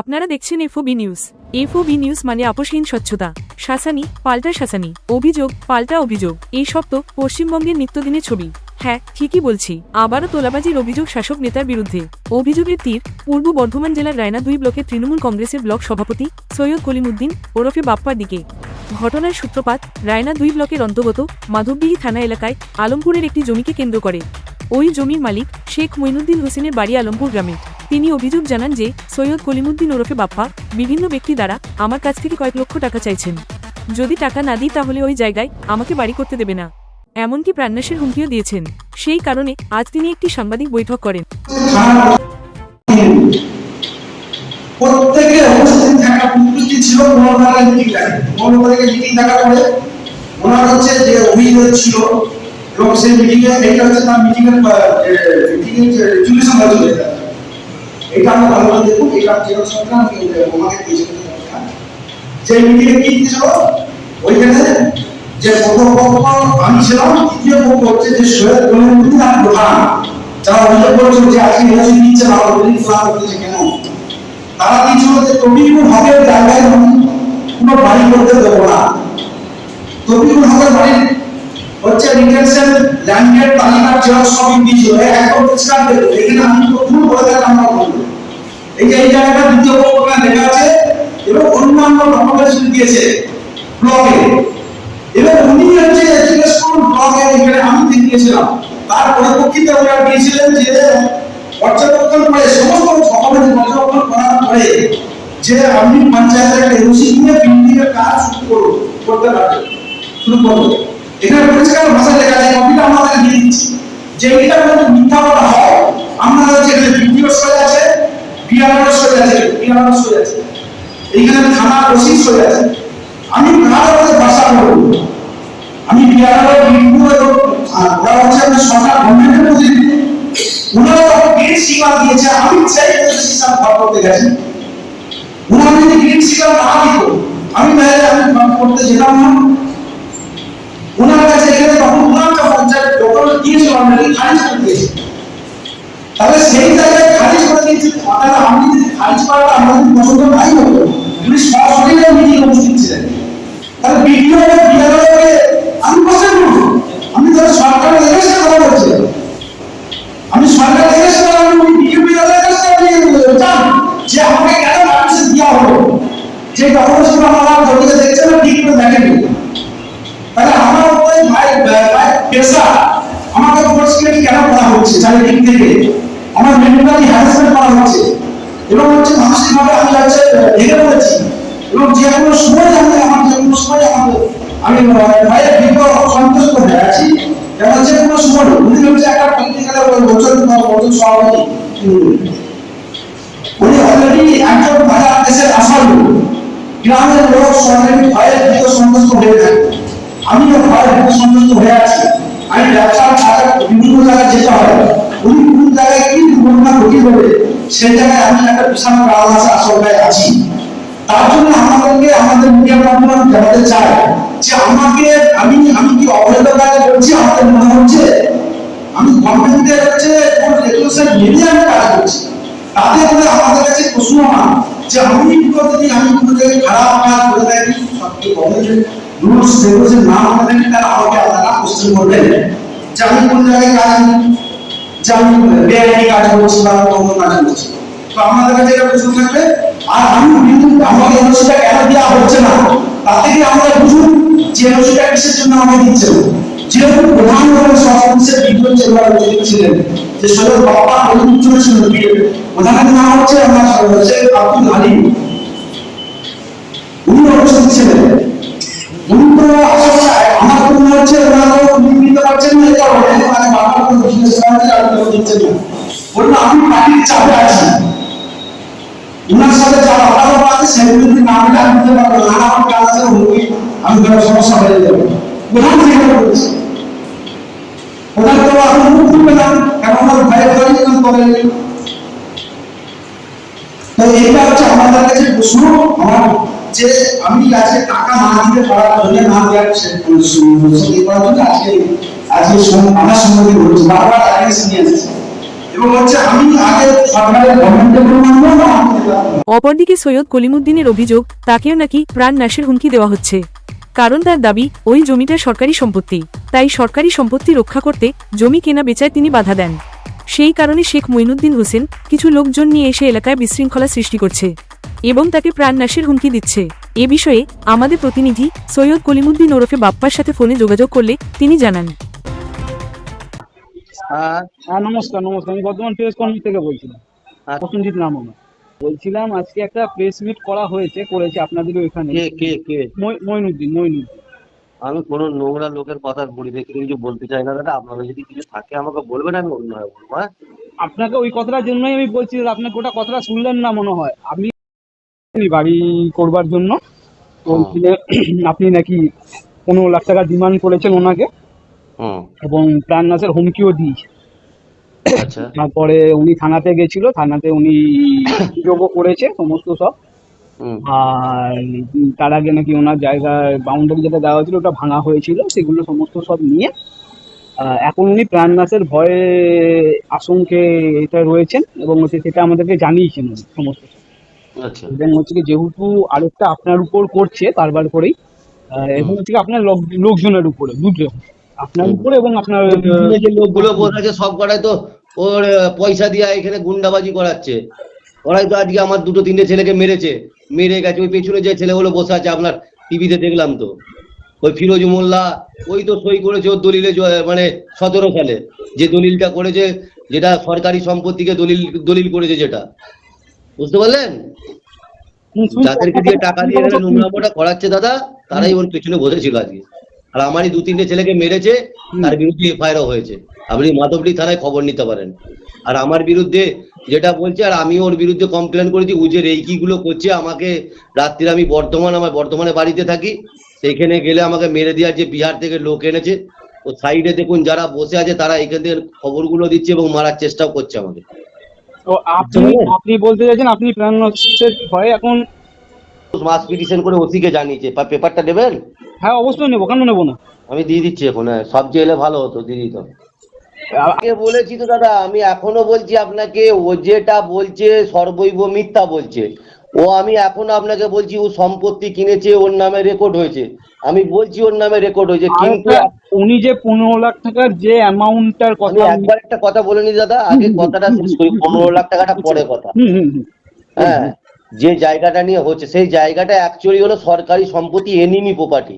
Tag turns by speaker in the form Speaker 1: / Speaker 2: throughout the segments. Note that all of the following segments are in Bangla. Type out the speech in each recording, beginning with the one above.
Speaker 1: আপনারা দেখছেন এফওবি নিউজ। এফওবি নিউজ মানে আপোষহীন স্বচ্ছতা। শাসানি, পাল্টা শাসানি। অভিযোগ, পাল্টা অভিযোগ। এই তো পশ্চিমবঙ্গের নিত্যদিনের ছবি। হ্যাঁ ঠিকই বলছি। আবারও তোলাবাজির অভিযোগ শাসক নেতার বিরুদ্ধে। অভিযোগের তীর, পূর্ব বর্ধমান জেলার রায়না দুই ব্লকের তৃণমূল কংগ্রেসের ব্লক সভাপতি সৈয়দ কলিমুদ্দিন, ওরফে বাপ্পার দিকে। ঘটনার সূত্রপাত, রায়না দুই ব্লকের অন্তর্গত মাধবডিহি থানা এলাকায় আলমপুরের একটি জমিকে কেন্দ্র করে। ওই জমির মালিক শেখ মইনুদ্দিন হোসেনের বাড়ি আলমপুর গ্রামে। তিনি অভিযোগ জানান যে, সৈয়দ কলিমুদ্দিন ওরফে বাপ্পা বিভিন্ন ব্যক্তি দ্বারা আমার কাছ থেকে কয়েক লক্ষ টাকা চাইছেন। যদি টাকা না দিই তাহলে ওই জায়গায় আমাকে বাড়ি করতে দেবে না। এমনকি প্রাণনাশের হুমকিও দিয়েছেন। সেই কারণে আজ তিনি একটি সাংবাদিক বৈঠক করেন।
Speaker 2: ওনার হচ্ছে যে অভিযোগ ছিল এবং সেই মিটিং এ এইটা হচ্ছে তার মিটিং এর মিটিং এর রেজুলেশন হয়েছিল এটা। এটা আমরা ভালো করে দেখুন এটা যেটা সরকার আমি ওনাকে দিয়েছিলাম যে মিটিং কি ছিল ওইখানে যে প্রথম আমি ছিলাম, দ্বিতীয় পক্ষ হচ্ছে যে সৈয়দ গলিমুদ্দিন আর প্রধান। যারা অভিযোগ করেছিল যে আজকে ইউনিভার্সিটি দিচ্ছে না ওদের ফ্লাপ করতেছে কেন? তারা দিয়েছিল যে তবিকুল হকের জায়গায় কোনো বাড়ি করতে দেবো না। তবিকুল হকের বাড়ির হচ্ছে রিটেনশন ল্যান্ডের তালিকার জেরক্স সবই দিয়েছিল এ একদম পরিষ্কার দেখো এখানে আমি তো ভুল করে দেখ আমরা বলব। এই যে এই জায়গাটা দ্বিতীয় পক্ষে লেখা আছে, এবং অন্যান্য ডকুমেন্টেশন দিয়েছে ব্লগে এবং উনি হচ্ছে এডুকেশন ব্লগে এখানে আমি দেখিয়েছিলাম। তার পরিপ্রেক্ষিতে ওনারা দিয়েছিলেন যে পর্যবেক্ষণ করে, সমস্ত সকলের পর্যবেক্ষণ করার পরে যে আপনি পঞ্চায়েতের একটা এনওসি নিয়ে বিল্ডিং এর কাজ শুরু করুন, করতে পারবেন। শুরু করুন। এখানে পরিষ্কার ভাষায় লেখা আছে কপিটা আমাদের দিয়ে দিচ্ছি যে এটা কোনো মিথ্যা বলা হয়, আমরা হচ্ছে এখানে সই আছে বিআরও সই আছে বিআরও সই আছে। এইখানে থানা ওসি সই আছে। আমি মধ্যে ভাষা বলব। আমি বিআরও বিডিও এবং ওরা হচ্ছে আমাদের সরকার গভর্নমেন্টের প্রতিনিধি। ওনারা গ্রিন সিগন্যাল দিয়েছে। আমি সেই সিস্টেম ফলো করতে গেছি। ওনারা যদি গ্রিন সিগন্যাল না দিত, আমি তাহলে আমি করতে যেতাম না। কাছে এখানে তখন ওনার পঞ্চায়েত ডকুমেন্ট দিয়েছিল অলরেডি খারিজ করে দিয়েছে? তাহলে সেই জায়গায় খারিজ করে দিয়েছে, তাহলে আমি যদি খারিজ করাটা হচ্ছে এবং হচ্ছে মানসিকভাবে আমি হচ্ছে ভেঙে পড়েছি। এবং যে কোনো সময় আমি আমার যে কোনো সময় আমাকে আমি ভাইয়ের বিপদ সন্তুষ্ট হয়ে আছি। এবং যে কোনো সময় উনি হচ্ছে একটা পলিটিক্যাল বছর বছর সভাপতি। উনি অলরেডি একজন বাজার দেশের আসল গ্রামের লোক অলরেডি ভয়ের ভিতর সন্তুষ্ট হয়ে থাকে। আমিও ভয়ের ভিতর সন্তুষ্ট হয়ে আছি, আমি ব্যবসার ছাড়া বিভিন্ন জায়গায় যেতে হয়। উনি কোন জায়গায় কি দুর্ঘটনা ঘটি হবে সেই জায়গায় আমি একটা বিশাল আছে আসলে আছি। তার জন্য আমাদেরকে, আমাদের মিডিয়া মাধ্যম জানাতে চাই যে আমাকে, আমি আমি কি অবৈধ কাজ করছি আমাদের মনে হচ্ছে, আমি গভর্নমেন্টের হচ্ছে কোন রেগুলেশন মেনে আমি কাজ করছি। তাতে করে আমাদের কাছে প্রশ্ন না যে আমি যদি আমি কোনো জায়গায় খারাপ কাজ করে থাকি গভর্নমেন্টের রুলস, রেগুলেশন না করে থাকি আমাকে আপনারা কোশ্চেন করবেন যে আমি কোন জায়গায় কাজ বেআইনি কাজ করছি বা অন্য কাজ করছি। তো আমাদের কাছে এটা প্রশ্ন থাকবে, আর আমি কিন্তু আমাকে এনওসিটা কেন দেওয়া হচ্ছে না? তাতে কি আমরা বুঝুন যে এনওসিটা কিসের জন্য আমাকে দিচ্ছে? যেহেতু প্রধান করে সমাবেশের বিদ্যুৎ চেম্বার ছিলেন যে সৈয়দ বাবা অলিমুদ্দ ছিলেন প্রধানের নাম হচ্ছে আমার হচ্ছে আব্দুল হালিম। উনি উপস্থিত ছিলেন। না বলল, আমি চাপে আছি। সাথে আছে, সেগুলো যদি না আমি আমি দিতে পারব, না আমার কাজ হুমকি আমি ধরো সমস্যা হয়ে যাবে। তো আপনি মুখ না কেন আমার কেন করেননি তো এটা হচ্ছে আমাদের কাছে প্রশ্ন। আমার যে আমি আজকে টাকা না দিতে পারার না দেওয়ার সে আজকে আজকে আমার বলছি বারবার আগে সরকারের গভর্নমেন্টের কোনো মানবো না আমি এটা মানবো।
Speaker 1: অপরদিকে সৈয়দ কলিমুদ্দিনের অভিযোগ, তাকেও নাকি প্রাণ নাশের হুমকি দেওয়া হচ্ছে। কারণ তার দাবি, ওই জমিটা সরকারি সম্পত্তি। তাই সরকারি সম্পত্তি রক্ষা করতে জমি কেনা বেচায় তিনি বাধা দেন। সেই কারণে শেখ মঈনুদ্দিন হোসেন কিছু লোকজন নিয়ে এসে এলাকায় বিশৃঙ্খলা সৃষ্টি করছে এবং তাকে প্রাণ নাশের হুমকি দিচ্ছে। এ বিষয়ে আমাদের প্রতিনিধি সৈয়দ কলিমুদ্দিন ওরফে বাপ্পার সাথে ফোনে যোগাযোগ করলে তিনি জানান।
Speaker 3: হ্যাঁ।
Speaker 4: হ্যাঁ নমস্কার নমস্কার। আমি বর্ধমান প্রেস কর্মী থেকে বলছিলাম।
Speaker 3: আচ্ছা।
Speaker 4: প্রসেনজিৎ নাম আমার। বলছিলাম আজকে একটা প্রেস মিট করা হয়েছে করেছে আপনাদেরও এখানে।
Speaker 3: কে কে কে?
Speaker 4: মই- মঈনুদ্দিন মঈনুদ্দিন
Speaker 3: আমি কোনো নোংরা লোকের কথা পরিপ্রেক্ষিতে কিছু বলতে চাই না দাদা। আপনাদের যদি কিছু থাকে আমাকে বলবেন আমি অন্যভাবে বলব হ্যাঁ?
Speaker 4: আপনাকে ওই কথাটার জন্যই আমি বলছি আপনি গোটা কথাটা শুনলেন না মনে হয়। আপনি বাড়ি করবার জন্য। বলছিলেন আপনি নাকি পনেরো লাখ টাকা ডিমান্ড করেছেন ওনাকে। এবং প্রাণ নাশের হুমকিও দিয়েছে।
Speaker 3: আচ্ছা।
Speaker 4: তারপরে উনি থানাতে গেছিল থানাতে উনি অভিযোগও করেছে সমস্ত সব। আর তার আগে নাকি ওনার জায়গায় বাউন্ডারি যেটা দেওয়া হয়েছিল ওটা ভাঙা হয়েছিল সেগুলো সমস্ত সব নিয়ে এখন উনি প্রাণনাশের ভয়ে আশঙ্কে এটা রয়েছেন এবং হচ্ছে সেটা আমাদেরকে জানিয়েছেন উনি সমস্ত
Speaker 3: আচ্ছা।
Speaker 4: এবং হচ্ছে কি যেহেতু আরেকটা আপনার উপর করছে বারবার করেই এবং হচ্ছে আপনার লোকজনের উপরে দুটো আপনার। উপরে এবং আপনার
Speaker 3: যে লোকগুলো বসে আছে সব কটাই তো ওর পয়সা দিয়ে এখানে গুন্ডাবাজি করাচ্ছে। ওরাই তো আজকে আমার দুটো তিনটে ছেলেকে মেরেছে। মেরে গেছে ওই পেছনে যে ছেলেগুলো বসে আছে আপনার টিভিতে দেখলাম তো। ওই ফিরোজ মোল্লা ওই তো সই করেছে ওর দলিলে মানে সতেরো সালে। যে দলিলটা করেছে যেটা সরকারি সম্পত্তিকে দলিল দলিল করেছে যেটা। বুঝতে পারলেন? যাদেরকে দিয়ে টাকা দিয়ে নোংরামোটা করাচ্ছে দাদা তারাই ওর পেছনে বসেছিল আজকে। আর আমারই দু তিনটে ছেলেকে মেরেছে তার বিরুদ্ধে এফআইআর হয়েছে। আপনি মাধবডি থানায় খবর নিতে পারেন। আর আমার বিরুদ্ধে যেটা বলছে আর আমি ওর বিরুদ্ধে কমপ্লেন করেছি ও যে রেইকি গুলো করছে আমাকে রাত্রিরে আমি বর্তমান আমার বর্তমানে বাড়িতে থাকি সেইখানে গেলে আমাকে মেরে দেওয়ার যে বিহার থেকে লোক এনেছে ও সাইডে দেখুন যারা বসে আছে তারা এখান থেকে খবরগুলো দিচ্ছে এবং মারার চেষ্টাও করছে আমাকে।
Speaker 4: তো আপনি আপনি বলতে চাইছেন আপনি প্রাণনাশের ভয়ে এখন
Speaker 3: মাস পিটিশন করে ওসিকে জানিয়েছে। পেপারটা দেবেন
Speaker 4: হ্যাঁ অবশ্যই নেব। কেন নেব না?
Speaker 3: আমি দিয়ে দিচ্ছি এখন হ্যাঁ। সব জেলে ভালো হতো দিয়ে দিতাম। আগে বলেছি তো দাদা আমি এখনও বলছি আপনাকে ও যেটা বলছে সর্বৈব মিথ্যা বলছে। ও আমি এখনও আপনাকে বলছি ও সম্পত্তি কিনেছে ওর নামে রেকর্ড হয়েছে। আমি বলছি ওর নামে রেকর্ড হয়েছে কিন্তু
Speaker 4: উনি যে পনেরো লাখ টাকার যে অ্যামাউন্টটার কথা
Speaker 3: একবার একটা কথা বলে নি দাদা আগে কথাটা শেষ করি পনেরো লাখ টাকাটা পরে কথা। হ্যাঁ। যে জায়গাটা নিয়ে হচ্ছে সেই জায়গাটা অ্যাকচুয়ালি হলো সরকারি সম্পত্তি এনিমি প্রপার্টি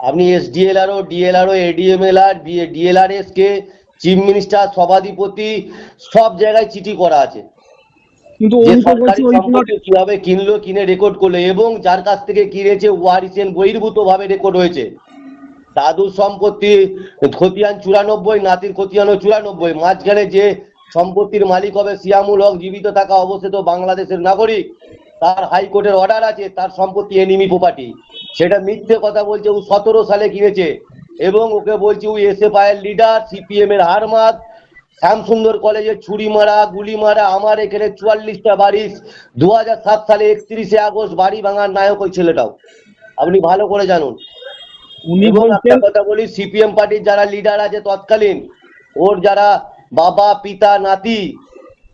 Speaker 3: আপনি এসডিএলআরও ডিএলআরও এডিএমএলআর ডিএলআরএস কে চিফ মিনিস্টার সভাধিপতি সব জায়গায় চিঠি করা আছে।
Speaker 4: কিন্তু
Speaker 3: সরকারি সম্পত্তি কীভাবে কিনলো কিনে রেকর্ড করল এবং যার কাছ থেকে কিনেছে ওয়ারিসেন বহির্ভূত ভাবে রেকর্ড হয়েছে। দাদুর সম্পত্তি খতিয়ান চুরানব্বই নাতির খতিয়ানও চুরানব্বই মাঝখানে যে সম্পত্তির মালিক হবে সিয়ামুল হক জীবিত থাকা অবস্থিত বাংলাদেশের নাগরিক। তার হাইকোর্টের অর্ডার আছে তার সম্পত্তি এনিমি প্রপার্টি সেটা মিথ্যে কথা বলছে ও সতেরো সালে কিনেছে। এবং ওকে বলছে ও এর লিডার সিপিএম এর হারমাত শ্যামসুন্দর কলেজে ছুরি মারা গুলি মারা আমার এখানে চুয়াল্লিশটা বাড়ি দু সাত সালে একত্রিশে আগস্ট বাড়ি ভাঙার নায়ক ওই ছেলেটাও। আপনি ভালো করে জানুন।
Speaker 4: উনি
Speaker 3: কথা বলি সিপিএম পার্টির যারা লিডার আছে তৎকালীন ওর যারা বাবা পিতা নাতি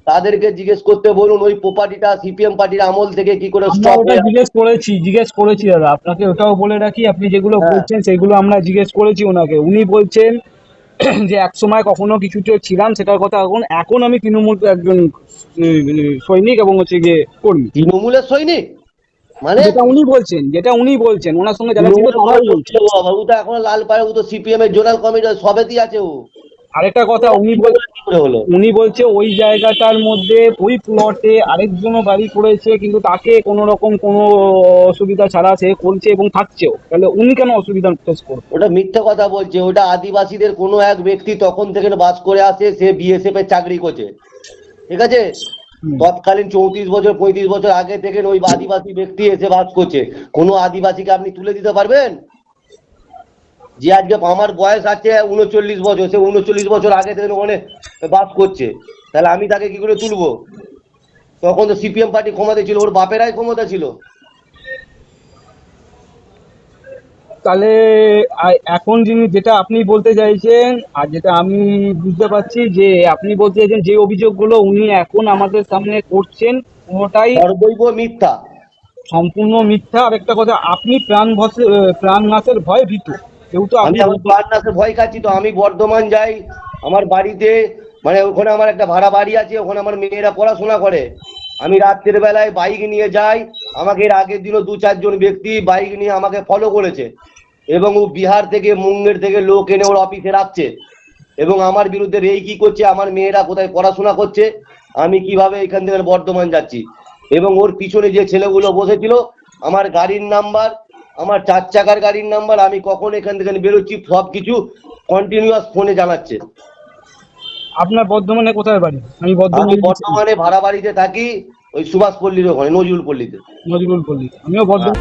Speaker 3: তাদেরকে জিজ্ঞেস করতে বলুন ওই প্রপার্টিটা সিপিএম পার্টির আমল থেকে কি করে স্টপ
Speaker 4: জিজ্ঞেস করেছি জিজ্ঞেস করেছি দাদা। আপনাকে ওটাও বলে রাখি আপনি যেগুলো
Speaker 3: হ্যাঁ।
Speaker 4: বলছেন সেগুলো আমরা জিজ্ঞেস করেছি ওনাকে। উনি বলছেন যে এক সময় কখনো কিছুতে ছিলাম সেটার কথা এখন এখন আমি তৃণমূল একজন সৈনিক এবং হচ্ছে গিয়ে কর্মী।
Speaker 3: তৃণমূলের সৈনিক? মানে
Speaker 4: যেটা উনি বলছেন যেটা উনি বলছেন ওনার সঙ্গে যারা ছিল
Speaker 3: এখন লাল পাড়ে ও তো সিপিএম এর জোনাল কমিটি সবেতেই আছে ও।
Speaker 4: আরেকটা কথা উনি বল
Speaker 3: কি করে হলো?
Speaker 4: উনি বলছে ওই জায়গাটার মধ্যে ওই প্লটে আরেকজনও বাড়ি করেছে কিন্তু তাকে কোনো রকম কোনো অসুবিধা ছাড়া সে করছে এবং থাকছেও। তাহলে উনি কেন অসুবিধা ফেস করবে?
Speaker 3: ওটা মিথ্যা কথা বলছে। ওটা আদিবাসীদের কোনো এক ব্যক্তি তখন থেকে বাস করে আসে সে বিএসএফ এর চাকরি করছে। ঠিক আছে। তৎকালীন চৌত্রিশ বছর পঁয়ত্রিশ বছর আগে থেকে ওই আদিবাসী ব্যক্তি এসে বাস করছে। কোনো আদিবাসীকে আপনি তুলে দিতে পারবেন? যে আজকে আমার বয়স আছে উনচল্লিশ বছর সে উনচল্লিশ বছর আগে থেকে ওখানে বাস করছে। তাহলে আমি তাকে কি করে তুলবো? তখন তো সিপিএম পার্টি ক্ষমতা ছিল ওর বাপেরাই ক্ষমতা ছিল।
Speaker 4: তাহলে এখন যিনি যেটা আপনি বলতে চাইছেন আর যেটা আমি বুঝতে পারছি যে আপনি বলতে চাইছেন যে অভিযোগগুলো উনি এখন আমাদের সামনে করছেন পুরোটাই
Speaker 3: সর্বৈব মিথ্যা।
Speaker 4: সম্পূর্ণ মিথ্যা। আর একটা কথা আপনি প্রাণ ভসে প্রাণ নাশের ভয়ে ভীত। যেহেতু
Speaker 3: আমি আমার ভয় খাচ্ছি তো আমি বর্ধমান যাই আমার বাড়িতে মানে ওখানে আমার একটা ভাড়া বাড়ি আছে ওখানে আমার মেয়েরা পড়াশোনা করে। আমি রাত্রের বেলায় বাইক নিয়ে যাই আমাকে এর আগের দিনও দু চারজন ব্যক্তি বাইক নিয়ে আমাকে ফলো করেছে। এবং ও বিহার থেকে মুঙ্গের থেকে লোক এনে ওর অফিসে রাখছে। এবং আমার বিরুদ্ধে রেই কি করছে আমার মেয়েরা কোথায় পড়াশোনা করছে আমি কীভাবে এখান থেকে বর্ধমান যাচ্ছি। এবং ওর পিছনে যে ছেলেগুলো বসেছিল আমার গাড়ির নাম্বার আমার চার চাকার গাড়ির নাম্বার আমি কখন এখান থেকে বেরোচ্ছি সব কিছু কন্টিনিউয়াস ফোনে জানাচ্ছে।
Speaker 4: আপনার বর্ধমানে কোথায় বাড়ি? আমি বর্ধমানে
Speaker 3: বর্ধমানে ভাড়া বাড়িতে থাকি ওই সুভাষ পল্লীর ওখানে নজরুল পল্লীতে
Speaker 4: নজরুল পল্লী আমিও বর্ধমান